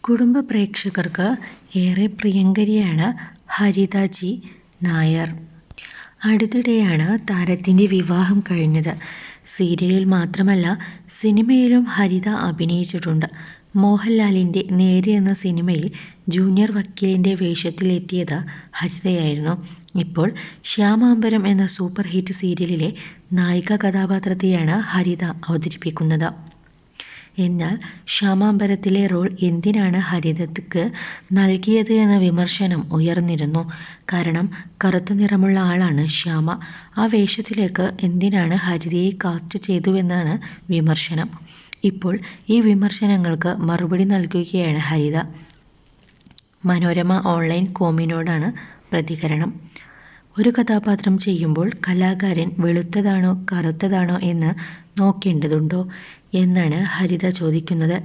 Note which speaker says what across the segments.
Speaker 1: കുടുംബ പ്രേക്ഷകർക്ക് ഏറെ പ്രിയങ്കരിയാണ് ഹരിത ജി നായർ. അടുത്തിടെയാണ് താരത്തിന്റെ വിവാഹം കഴിഞ്ഞത്. സീരിയലിൽ മാത്രമല്ല സിനിമയിലും ഹരിത അഭിനയിച്ചിട്ടുണ്ട്. മോഹൻലാലിന്റെ നേര് എന്ന സിനിമയിൽ ജൂനിയർ വക്കീലിന്റെ വേഷത്തിലെത്തിയത് ഹരിതയായിരുന്നു. ഇപ്പോൾ ശ്യാമാംബരം എന്ന സൂപ്പർ ഹിറ്റ് സീരിയലിലെ നായിക കഥാപാത്രത്തെയാണ് ഹരിത അവതരിപ്പിക്കുന്നത്. എന്നാൽ ശ്യാമാംബരത്തിലെ റോൾ എന്തിനാണ് ഹരിതയ്ക്ക് നൽകിയത് എന്ന വിമർശനം ഉയർന്നിരുന്നു. കാരണം കറുത്ത നിറമുള്ള ആളാണ് ശ്യാമ. ആ വേഷത്തിലേക്ക് എന്തിനാണ് ഹരിതയെ കാസ്റ്റ് ചെയ്തുവെന്നാണ് വിമർശനം. ഇപ്പോൾ ഈ വിമർശനങ്ങൾക്ക് മറുപടി നൽകുകയാണ് ഹരിത. മനോരമ ഓൺലൈൻ കോമിനോടാണ് പ്രതികരണം. ഒരു കഥാപാത്രം ചെയ്യുമ്പോൾ കലാകാരൻ വെളുത്തതാണോ കറുത്തതാണോ എന്ന് നോക്കേണ്ടതുണ്ടോ എന്നാണ് ഹരിത ചോദിക്കുന്നത്.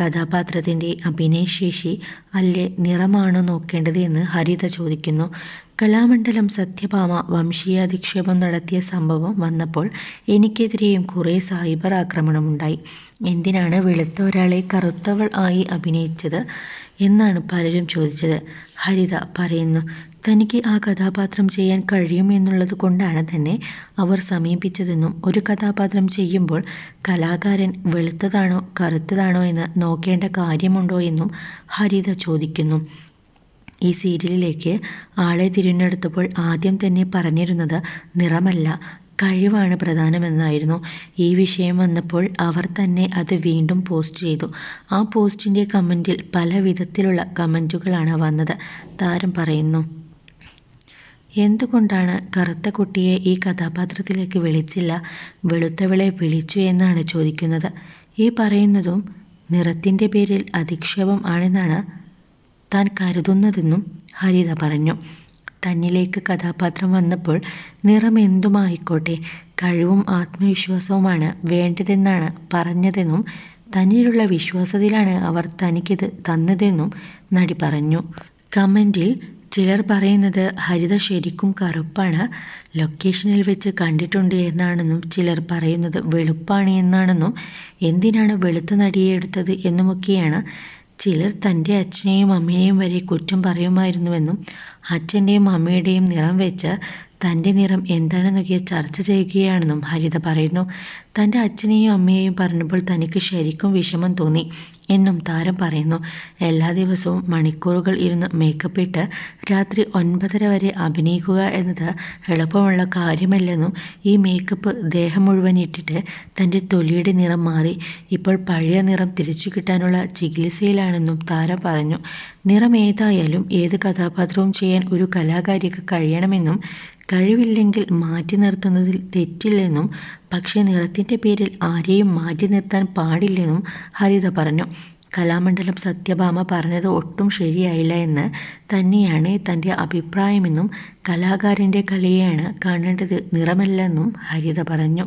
Speaker 1: കഥാപാത്രത്തിന്റെ അഭിനയശേഷി അല്ലേ നിറമാണോ നോക്കേണ്ടത് എന്ന് ഹരിത ചോദിക്കുന്നു. കലാമണ്ഡലം സത്യഭാമ വംശീയാധിക്ഷേപം നടത്തിയ സംഭവം വന്നപ്പോൾ എനിക്കെതിരെയും കുറേ സൈബർ ആക്രമണമുണ്ടായി എന്തിനാണ് വെളുത്ത ഒരാളെ കറുത്തവൾ ആയി അഭിനയിച്ചത് എന്നാണ് പലരും ചോദിച്ചത്. ഹരിത പറയുന്നു തനിക്ക് ആ കഥാപാത്രം ചെയ്യാൻ കഴിയുമെന്നുള്ളത് കൊണ്ടാണ് തന്നെ അവർ സമീപിച്ചതെന്നും ഒരു കഥാപാത്രം ചെയ്യുമ്പോൾ കലാകാരൻ വെളുത്തതാണോ കറുത്തതാണോ എന്ന് നോക്കേണ്ട കാര്യമുണ്ടോ എന്നും ഹരിത ചോദിക്കുന്നു. ഈ സീരിയലിലേക്ക് ആളെ തിരഞ്ഞെടുത്തപ്പോൾ ആദ്യം തന്നെ പറഞ്ഞിരുന്നത് നിറമല്ല കഴിവാണ് പ്രധാനമെന്നായിരുന്നു. ഈ വിഷയം വന്നപ്പോൾ അവർ തന്നെ അത് വീണ്ടും പോസ്റ്റ് ചെയ്തു. ആ പോസ്റ്റിന്റെ കമന്റിൽ പല വിധത്തിലുള്ള കമന്റുകളാണ് വന്നത് താരം പറയുന്നു. എന്തുകൊണ്ടാണ് കറുത്ത കുട്ടിയെ ഈ കഥാപാത്രത്തിലേക്ക് വിളിച്ചില്ല? വെളുത്തവളെ വിളിച്ചു എന്നാണ് ചോദിക്കുന്നത്. ഈ പറയുന്നതും നിറത്തിന്റെ പേരിൽ അധിക്ഷേപം ആണെന്നാണ് താൻ കരുതുന്നതെന്നും ഹരിത പറഞ്ഞു. തന്നിലേക്ക് കഥാപാത്രം വന്നപ്പോൾ നിറം എന്തുമായിക്കോട്ടെ കഴിവും ആത്മവിശ്വാസവുമാണ് വേണ്ടതെന്നാണ് പറഞ്ഞതെന്നും തന്നിലുള്ള വിശ്വാസത്തിലാണ് അവർ തനിക്കിത് തന്നതെന്നും നടി പറഞ്ഞു. കമന്റിൽ ചിലർ പറയുന്നത് ഹരിത ശരിക്കും കറുപ്പാണ്. ലൊക്കേഷനിൽ വെച്ച് കണ്ടിട്ടുണ്ട് എന്നാണെന്നും ചിലർ പറയുന്നത് വെളുപ്പാണ് എന്നാണെന്നും എന്തിനാണ് വെളുത്ത നടിയെ എടുത്തത് എന്നുമൊക്കെയാണ്. ചിലർ തന്റെ അച്ഛനെയും അമ്മയെയും വരെ കുറ്റം പറയുമായിരുന്നുവെന്നും അച്ഛന്റെയും അമ്മയുടെയും നിറം വെച്ച് തന്റെ നിറം എന്താണെന്നൊക്കെ ചർച്ച ചെയ്യുകയാണെന്നും ഹരിത പറയുന്നു. തന്റെ അച്ഛനെയും അമ്മയെയും പറഞ്ഞപ്പോൾ തനിക്ക് ശരിക്കും വിഷമം തോന്നി. എന്നും താരം പറയുന്നു. എല്ലാ ദിവസവും മണിക്കൂറുകൾ ഇരുന്ന് മേക്കപ്പ് ഇട്ട് രാത്രി ഒൻപതര വരെ അഭിനയിക്കുക എന്നത് എളുപ്പമുള്ള കാര്യമല്ലെന്നും ഈ മേക്കപ്പ് ദേഹം മുഴുവൻ ഇട്ടിട്ട് തന്റെ തൊലിയുടെ നിറം മാറി ഇപ്പോൾ പഴയ നിറം തിരിച്ചു കിട്ടാനുള്ള ചികിത്സയിലാണെന്നും താരം പറഞ്ഞു. നിറം ഏതായാലും ഏത് കഥാപാത്രവും ചെയ്യാൻ ഒരു കലാകാരിക്ക് കഴിയണമെന്നും കഴിവില്ലെങ്കിൽ മാറ്റി നിർത്തുന്നതിൽ തെറ്റില്ലെന്നും പക്ഷേ നിറത്തിന്റെ പേരിൽ ആരെയും മാറ്റി നിർത്താൻ പാടില്ലെന്നും ഹരിത പറഞ്ഞു. കലാമണ്ഡലം സത്യഭാമ പറഞ്ഞത് ഒട്ടും ശരിയായില്ല എന്ന് തന്നെയാണ് തന്റെ അഭിപ്രായമെന്നും കലാകാരന്റെ കലയെയാണ് കാണേണ്ടത് നിറമല്ലെന്നും ഹരിത പറഞ്ഞു.